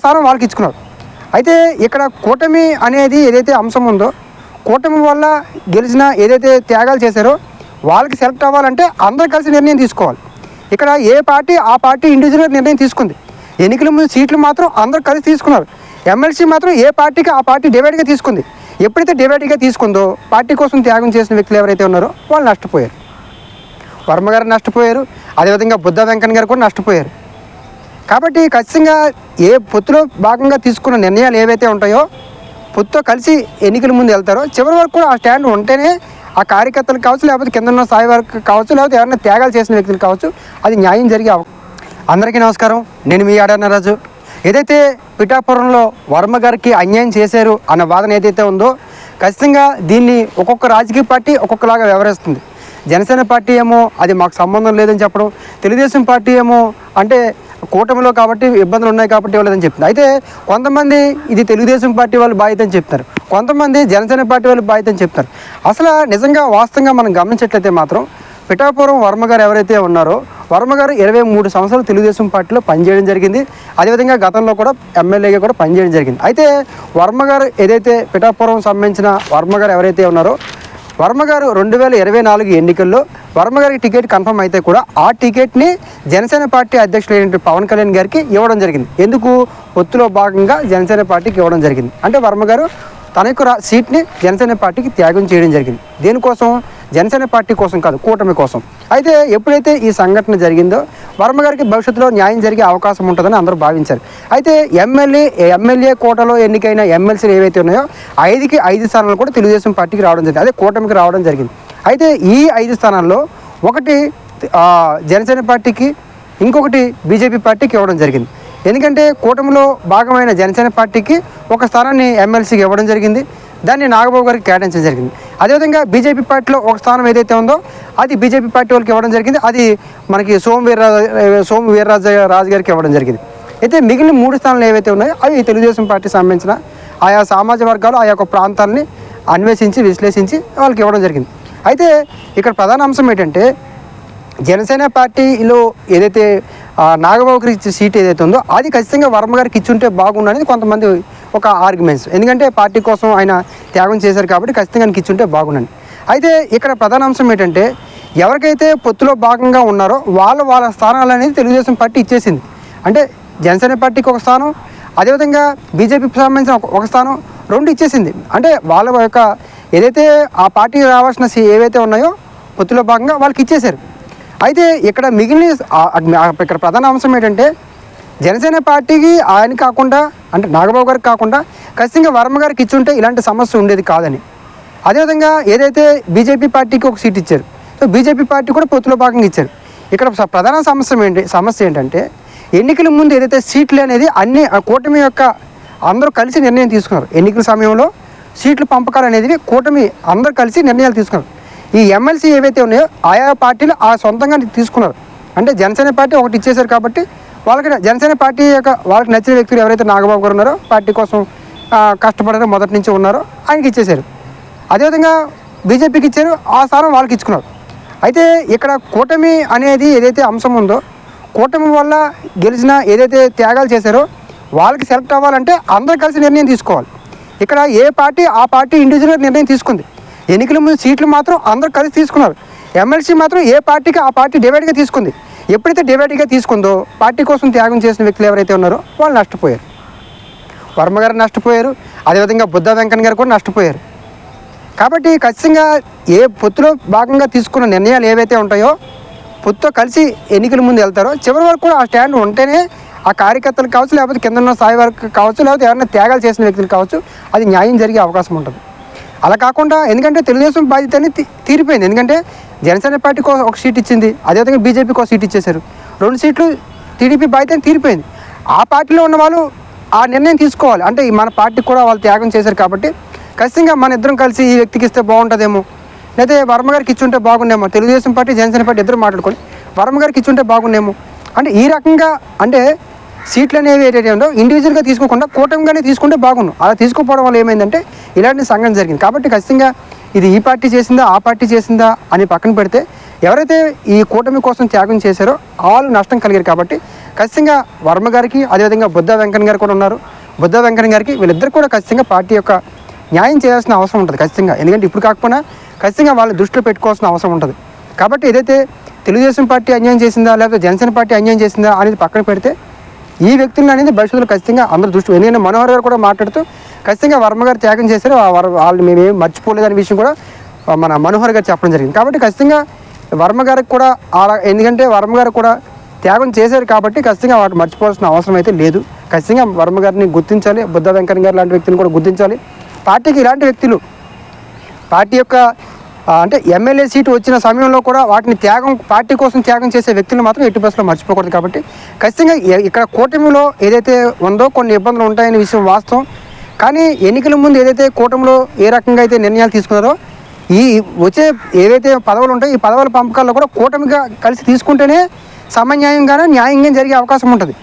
స్థానం వాళ్ళకి ఇచ్చుకున్నారు అయితే ఇక్కడ కూటమి అనేది ఏదైతే అంశం ఉందో కూటమి వల్ల గెలిచిన ఏదైతే త్యాగాలు చేశారో వాళ్ళకి సెలెక్ట్ అవ్వాలంటే అందరూ కలిసి నిర్ణయం తీసుకోవాలి. ఇక్కడ ఏ పార్టీ ఆ పార్టీ ఇండివిజువల్గా నిర్ణయం తీసుకుంది. ఎన్నికల ముందు సీట్లు మాత్రం అందరూ కలిసి తీసుకున్నారు. ఎమ్మెల్సీ మాత్రం ఏ పార్టీకి ఆ పార్టీ డివైడ్గా తీసుకుంది. ఎప్పుడైతే డివైడ్గా తీసుకుందో పార్టీ కోసం త్యాగం చేసిన వ్యక్తులు ఎవరైతే ఉన్నారో వాళ్ళు నష్టపోయారు. వర్మ గారు నష్టపోయారు. అదేవిధంగా బుద్ధ వెంకన్న గారు కూడా నష్టపోయారు. కాబట్టి ఖచ్చితంగా ఏ పొత్తులో భాగంగా తీసుకున్న నిర్ణయాలు ఏవైతే ఉంటాయో పొత్తుతో కలిసి ఎన్నికల ముందు వెళ్తారో చివరి వరకు కూడా ఆ స్టాండ్ ఉంటేనే ఆ కార్యకర్తలు కావచ్చు లేకపోతే కింద ఉన్న స్థాయి వరకు కావచ్చు లేకపోతే ఎవరైనా త్యాగాలు చేసిన వ్యక్తులు కావచ్చు అది న్యాయం జరిగే అందరికీ నమస్కారం. నేను మీ ఆడన్నరాజు ఏదైతే పిఠాపురంలో వర్మ గారికి అన్యాయం చేశారు అన్న వాదన ఏదైతే ఉందో ఖచ్చితంగా దీన్ని ఒక్కొక్క రాజకీయ పార్టీ ఒక్కొక్కలాగా వ్యవహరిస్తుంది. జనసేన పార్టీ ఏమో అది మాకు సంబంధం లేదని చెప్పడం తెలుగుదేశం పార్టీ ఏమో అంటే కూటమిలో కాబట్టి ఇబ్బందులు ఉన్నాయి కాబట్టి ఇవ్వలేదని చెప్తుంది అయితే కొంతమంది ఇది తెలుగుదేశం పార్టీ వాళ్ళు బాధ్యత అని చెప్తారు కొంతమంది జనసేన పార్టీ వాళ్ళు బాధ్యత అని చెప్తారు అసలు నిజంగా వాస్తవంగా మనం గమనించట్లయితే మాత్రం పిఠాపురం వర్మ గారు ఎవరైతే ఉన్నారో వర్మ గారు ఇరవై మూడు సంవత్సరాలు తెలుగుదేశం పార్టీలో పనిచేయడం జరిగింది. అదేవిధంగా గతంలో కూడా ఎమ్మెల్యేగా కూడా పనిచేయడం జరిగింది. అయితే వర్మ గారు ఏదైతే పిఠాపురం సంబంధించిన వర్మ గారు ఎవరైతే ఉన్నారో వర్మ గారు రెండు వేల ఇరవై నాలుగు ఎన్నికల్లో వర్మ గారికి టికెట్ కన్ఫర్మ్ అయితే కూడా ఆ టికెట్ని జనసేన పార్టీ అధ్యక్షుడు పవన్ కళ్యాణ్ గారికి ఇవ్వడం జరిగింది. ఎందుకు? పొత్తులో భాగంగా జనసేన పార్టీకి ఇవ్వడం జరిగింది. అంటే వర్మ గారు తన యొక్క సీట్ని జనసేన పార్టీకి త్యాగం చేయడం జరిగింది. దేనికోసం? జనసేన పార్టీ కోసం కాదు కూటమి కోసం. అయితే ఎప్పుడైతే ఈ సంఘటన జరిగిందో వర్మ గారికి భవిష్యత్తులో న్యాయం జరిగే అవకాశం ఉంటుందని అందరూ భావించారు. అయితే ఎమ్మెల్యే ఎమ్మెల్యే కోటలో ఎన్నికైన ఎమ్మెల్సీలు ఏవైతే ఉన్నాయో ఐదుకి ఐదు స్థానాలు కూడా తెలుగుదేశం పార్టీకి రావడం జరిగింది. అదే కూటమికి రావడం జరిగింది. అయితే ఈ ఐదు స్థానాల్లో ఒకటి జనసేన పార్టీకి ఇంకొకటి బీజేపీ పార్టీకి ఇవ్వడం జరిగింది. ఎందుకంటే కూటమిలో భాగమైన జనసేన పార్టీకి ఒక స్థానాన్ని ఎమ్మెల్సీకి ఇవ్వడం జరిగింది. దాన్ని నాగబాబు గారికి కేటాయించడం జరిగింది. అదేవిధంగా బీజేపీ పార్టీలో ఒక స్థానం ఏదైతే ఉందో అది బీజేపీ పార్టీ వాళ్ళకి ఇవ్వడం జరిగింది. అది మనకి సోము వీర్రాజు సోము వీర్రాజు రాజు గారికి ఇవ్వడం జరిగింది. అయితే మిగిలిన మూడు స్థానాలు ఏవైతే ఉన్నాయో అవి తెలుగుదేశం పార్టీ సంబంధించిన ఆయా సామాజిక వర్గాలు ఆయా యొక్క ప్రాంతాలని అన్వేషించి విశ్లేషించి వాళ్ళకి ఇవ్వడం జరిగింది. అయితే ఇక్కడ ప్రధాన అంశం ఏంటంటే జనసేన పార్టీలో ఏదైతే నాగబాబుకి సీట్ ఏదైతే ఉందో అది ఖచ్చితంగా వర్మ గారికి ఇచ్చుంటే బాగుండని కొంతమంది ఒక ఆర్గ్యుమెంట్స్ ఎందుకంటే పార్టీ కోసం ఆయన త్యాగం చేశారు కాబట్టి ఖచ్చితంగా ఆయనకి ఇచ్చుంటే బాగుండండి అయితే ఇక్కడ ప్రధాన అంశం ఏంటంటే ఎవరికైతే పొత్తులో భాగంగా ఉన్నారో వాళ్ళ వాళ్ళ స్థానాలు అనేది తెలుగుదేశం పార్టీ ఇచ్చేసింది. అంటే జనసేన పార్టీకి ఒక స్థానం అదేవిధంగా బీజేపీకి సంబంధించిన ఒక- స్థానం రెండు ఇచ్చేసింది. అంటే వాళ్ళ యొక్క ఏదైతే ఆ పార్టీకి రావాల్సిన ఏవైతే ఉన్నాయో పొత్తులో భాగంగా వాళ్ళకి ఇచ్చేశారు. అయితే ఇక్కడ మిగిలిన ఇక్కడ ప్రధాన అంశం ఏంటంటే జనసేన పార్టీకి ఆయన కాకుండా అంటే నాగబాబు గారికి కాకుండా ఖచ్చితంగా వర్మ గారికి ఇచ్చుంటే ఇలాంటి సమస్య ఉండేది కాదని. అదేవిధంగా ఏదైతే బీజేపీ పార్టీకి ఒక సీట్ ఇచ్చారు సో బీజేపీ పార్టీ కూడా పొత్తులో భాగంగా ఇచ్చారు. ఇక్కడ స- ప్రధాన సమస్య ఏంటి సమస్య ఏంటంటే ఎన్నికల ముందు ఏదైతే సీట్లు అనేది అన్ని కూటమి యొక్క అందరూ కలిసి నిర్ణయం తీసుకున్నారు. ఎన్నికల సమయంలో సీట్లు పంపకాలు అనేది కూటమి అందరూ కలిసి నిర్ణయాలు తీసుకున్నారు. ఈ ఎమ్మెల్సీ ఏవైతే ఉన్నాయో ఆయా పార్టీలు ఆ సొంతంగా తీసుకున్నారు. అంటే జనసేన పార్టీ ఒకటి ఇచ్చేశారు కాబట్టి వాళ్ళకి జనసేన పార్టీ యొక్క వాళ్ళకి నచ్చిన వ్యక్తులు ఎవరైతే నాగబాబు గారు ఉన్నారో పార్టీ కోసం కష్టపడారో మొదటి నుంచి ఉన్నారో ఆయనకి ఇచ్చేశారు. అదేవిధంగా బీజేపీకి ఇచ్చారు ఆ స్థానం వాళ్ళకి ఇచ్చుకున్నారు. అయితే ఇక్కడ కూటమి అనేది ఏదైతే అంశం ఉందో కూటమి వల్ల గెలిచిన ఏదైతే త్యాగాలు చేశారో వాళ్ళకి సెలెక్ట్ అవ్వాలంటే అందరూ కలిసి నిర్ణయం తీసుకోవాలి. ఇక్కడ ఏ పార్టీ ఆ పార్టీ ఇండివిజువల్గా నిర్ణయం తీసుకుంది. ఎన్నికల ముందు సీట్లు మాత్రం అందరూ కలిసి తీసుకున్నారు. ఎమ్మెల్సీ మాత్రం ఏ పార్టీకి ఆ పార్టీ డివైడ్గా తీసుకుంది. ఎప్పుడైతే డివైడ్గా తీసుకుందో పార్టీ కోసం త్యాగం చేసిన వ్యక్తులు ఎవరైతే ఉన్నారో వాళ్ళు నష్టపోయారు. వర్మ గారు నష్టపోయారు అదేవిధంగా బుద్ధ వెంకన్న గారు కూడా నష్టపోయారు. కాబట్టి ఖచ్చితంగా ఏ పొత్తులో భాగంగా తీసుకున్న నిర్ణయాలు ఏవైతే ఉంటాయో పొత్తుతో కలిసి ఎన్నికల ముందు వెళ్తారో చివరి వరకు కూడా ఆ స్టాండ్ ఉంటేనే ఆ కార్యకర్తలు కావచ్చు లేకపోతే కింద ఉన్న స్థాయి వరకు కావచ్చు లేకపోతే ఎవరైనా త్యాగాలు చేసిన వ్యక్తులు కావచ్చు అది న్యాయం జరిగే అవకాశం ఉంటుంది. అలా కాకుండా ఎందుకంటే తెలుగుదేశం బాధ్యత అనేది తీరిపోయింది. ఎందుకంటే జనసేన పార్టీకి ఒక- సీట్ ఇచ్చింది. అదేవిధంగా బీజేపీకి ఒక సీట్ ఇచ్చేశారు. రెండు సీట్లు టీడీపీ బాధ్యత తీరిపోయింది. ఆ పార్టీలో ఉన్న వాళ్ళు ఆ నిర్ణయం తీసుకోవాలి. అంటే మన పార్టీకి కూడా వాళ్ళు త్యాగం చేశారు కాబట్టి ఖచ్చితంగా మన ఇద్దరం కలిసి ఈ వ్యక్తికి ఇస్తే బాగుంటుందేమో. లేదా వర్మ గారికి ఇచ్చుంటే బాగుండేమో. తెలుగుదేశం పార్టీ జనసేన పార్టీ ఇద్దరు మాట్లాడుకొని వర్మ గారికి ఇచ్చుంటే బాగుండేమో. అంటే ఈ రకంగా అంటే సీట్లు అనేవి ఏదైతే ఉందో ఇండివిజువల్గా తీసుకోకుండా కూటమిగానే తీసుకుంటే బాగుండు. అలా తీసుకోపోవడం వల్ల ఏమైందంటే ఇలాంటి సంఘటన జరిగింది. కాబట్టి ఖచ్చితంగా ఇది ఈ పార్టీ చేసిందా ఆ పార్టీ చేసిందా అని పక్కన పెడితే ఎవరైతే ఈ కూటమి కోసం త్యాగం చేశారో వాళ్ళు నష్టం కలిగారు కాబట్టి ఖచ్చితంగా వర్మ గారికి అదేవిధంగా బుద్ధ వెంకన్న గారు కూడా ఉన్నారు. బుద్ధ వెంకన్న గారికి వీళ్ళిద్దరు కూడా ఖచ్చితంగా పార్టీ యొక్క న్యాయం చేయాల్సిన అవసరం ఉంటుంది ఖచ్చితంగా. ఎందుకంటే ఇప్పుడు కాకపోయినా ఖచ్చితంగా వాళ్ళు దృష్టిలో పెట్టుకోవాల్సిన అవసరం ఉంటుంది. కాబట్టి ఏదైతే తెలుగుదేశం పార్టీ అన్యాయం చేసిందా లేకపోతే జనసేన పార్టీ అన్యాయం చేసిందా అనేది పక్కన పెడితే ఈ వ్యక్తులను అనేది భవిష్యత్తులో ఖచ్చితంగా అందరూ దృష్టి ఎందుకంటే మనోహర్ గారు కూడా మాట్లాడుతూ ఖచ్చితంగా వర్మ గారు త్యాగం చేశారు. ఆ వర్- వాళ్ళు మేమేం మర్చిపోలేదు అనే విషయం కూడా మన మనోహర్ గారు చెప్పడం జరిగింది. కాబట్టి ఖచ్చితంగా వర్మ గారికి కూడా అలా ఎందుకంటే వర్మ గారు కూడా త్యాగం చేశారు కాబట్టి ఖచ్చితంగా వాటి మర్చిపోవాల్సిన అవసరం అయితే లేదు. ఖచ్చితంగా వర్మ గారిని గుర్తించాలి. బుద్ధ వెంకన్న గారు లాంటి వ్యక్తిని కూడా గుర్తించాలి. పార్టీకి ఇలాంటి వ్యక్తులు పార్టీ యొక్క అంటే ఎమ్మెల్యే సీటు వచ్చిన సమయంలో కూడా వాటిని త్యాగం పార్టీ కోసం త్యాగం చేసే వ్యక్తులు మాత్రం ఎట్టి బస్సులో మర్చిపోకూడదు కాబట్టి ఖచ్చితంగా ఇక్కడ కూటమిలో ఏదైతే ఉందో కొన్ని ఇబ్బందులు ఉంటాయనే విషయం వాస్తవం. కానీ ఎన్నికల ముందు ఏదైతే కూటమిలో ఏ రకంగా అయితే నిర్ణయాలు తీసుకున్నారో ఈ వచ్చే ఏవైతే పదవులు ఉంటాయో ఈ పదవుల పంపకాల్లో కూడా కూటమిగా కలిసి తీసుకుంటేనే సమన్యాయంగానే న్యాయంగా జరిగే అవకాశం ఉంటుంది.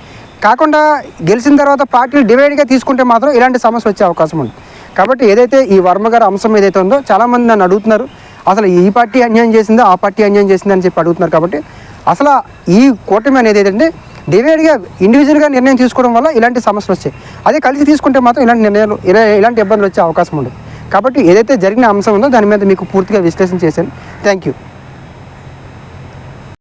కాకుండా గెలిచిన తర్వాత పార్టీలు డివైడ్గా తీసుకుంటే మాత్రం ఇలాంటి సమస్య వచ్చే అవకాశం ఉంది కాబట్టి ఏదైతే ఈ వర్మ గారి అంశం ఏదైతే ఉందో చాలామంది నన్ను అడుగుతున్నారు. అసలు ఈ పార్టీ అన్యాయం చేసిందో ఆ పార్టీ అన్యాయం చేసిందా అని చెప్పి అడుగుతున్నారు కాబట్టి అసలు ఈ కూటమి అనేది ఏంటంటే డివైడ్గా ఇండివిజువల్గా నిర్ణయం తీసుకోవడం వల్ల ఇలాంటి సమస్యలు వచ్చాయి. అదే కలిసి తీసుకుంటే మాత్రం ఇలాంటి నిర్ణయాలు ఇలా ఇలాంటి ఇబ్బందులు వచ్చే అవకాశం ఉండదు. కాబట్టి ఏదైతే జరిగిన అంశం ఉందో దాని మీద మీకు పూర్తిగా విశ్లేషణ చేశాను. Thank you